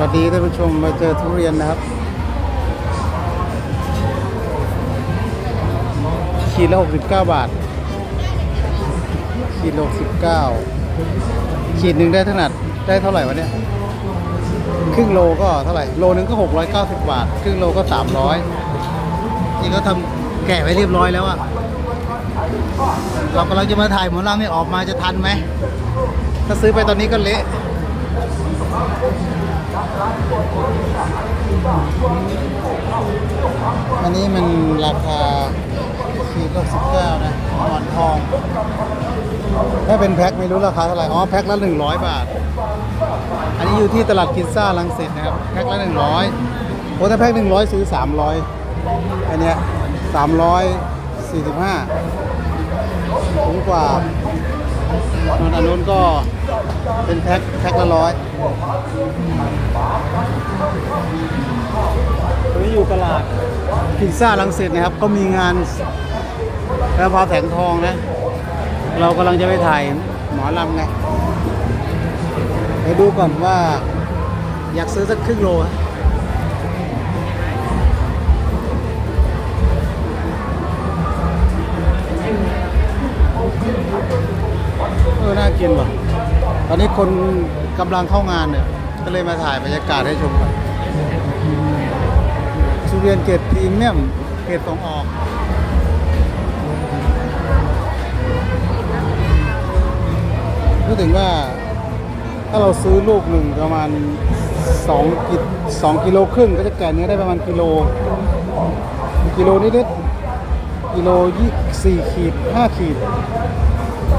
วัสดีท่านผู้ชมมาเจอทุเรียนนะครับ ขีดละ 69 บาท ขีดละ69 ขีดหนึ่งได้ถนัดได้เท่าไหร่วะเนี่ย ครึ่งโลก็เท่าไหร่ โลนึงก็ 690 บาท ครึ่งโลก็ 300นี่เขาทำแกะไว้เรียบร้อยแล้วอะเรากำลังจะมาถ่ายหมอลำนี่ออกมาจะทันไหม ถ้าซื้อไปตอนนี้ก็เละ อันนี้มันราคาขีดละสิบเก้านะหมอนทอง ถ้าเป็นแพ็คไม่รู้ราคาเท่าไหร่ อ๋อ แพ็คละหนึ่งร้อยบาท อันนี้อยู่ที่ตลาดกินซ่าลังสิตนะครับ แพ็คละหนึ่งร้อยโอ้ถ้าแพ็คหนึ่งร้อยซื้อสามร้อยอันเนี้ยสามร้อยสี่สิบห้าถูงกว่า ส่วนอันนู้นก็เป็นแพ็คแพ็คละร้อยตรงนี้อยู่ตลาดพิซซ่าลังสิตนะครับ ก็มีงานกระเพาแสงทองนะ เรากำลังจะไปถ่ายหมอลำไงไปดูก่อนว่าอยากซื้อสักครึ่งโลอะ กินว่ะตอนนี้คนกำลังเข้างานเนี่ย ก็เลยมาถ่ายบรรยากาศให้ชมกันสุเรียนเกรดพรีเมียมเกรดส่งออกพูดถึงว่าถ้าเราซื้อลูกหนึ่งประมาณ2กิสองกิโลครึ่งก็จะแก่เนื้อได้ประมาณกิโล กิโลนิดๆกิโลยี่สี่ขีดห้าขีด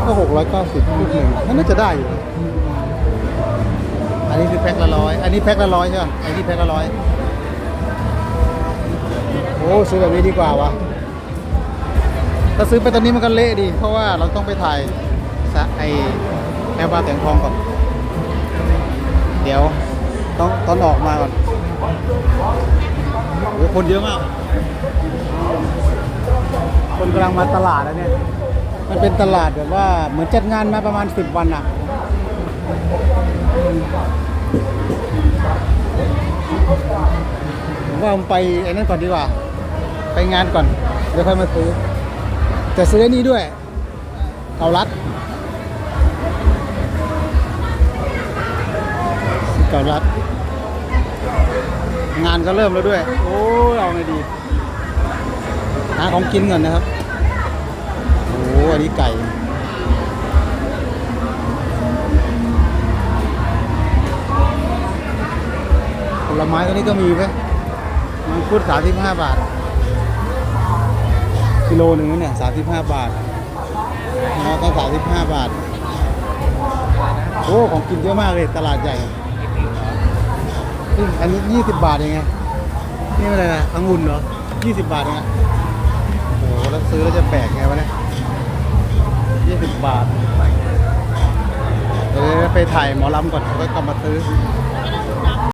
ก็หกร้อยเก้าสิบลูกหนึ่งนั่นน่าจะได้อยู่นะอันนี้คือแพ็คละร้อย อันนี้แพ็คละร้อยใช่ไหมอันนี้แพ็คละร้อย โอ้ซื้อแบบนี้ดีกว่าวะถ้าซื้อไปตอนนี้มันก็เละดี เพราะว่าเราต้องไปถ่ายไอแอร์บาร์แสงทองก่อน เดี๋ยวต้องตอนออกมาก่อนโอ้โหคนเยอะมาก คนกำลังมาตลาดแล้วเนี่ย มันเป็นตลาดแบบว่าเหมือนจัดงานมาประมาณสิบวันอะว่าผมไปไอ้นั่นก่อนดีกว่า ไปงานก่อน เดี๋ยวค่อยมาซื้อ แต่ซื้อไอ้นี่ด้วยเกาลัดเกาลัด งานก็เริ่มแล้วด้วย โอ้ยเอาไงดี หาของกินก่อนนะครับ อันนี้ไก่ผลไม้ตัวนี้ก็มีไหมมังคุดสามสิบห้าบาท กิโลหนึ่งเนี่ยสามสิบห้าบาทงอก็สามสิบห้าบาท โอ้ ของกินเยอะมากเลย ตลาดใหญ่นี่อันนี้ยี่สิบบาทเองไง นี่อะไรนะองุ่นเหรอยี่สิบบาทเองอะโอ้แล้วซื้อแล้วจะแปลกไงวะเนี่ย บาท เดี๋ยวไปถ่ายหมอลำก่อนแล้วก็กลับมาซื้อ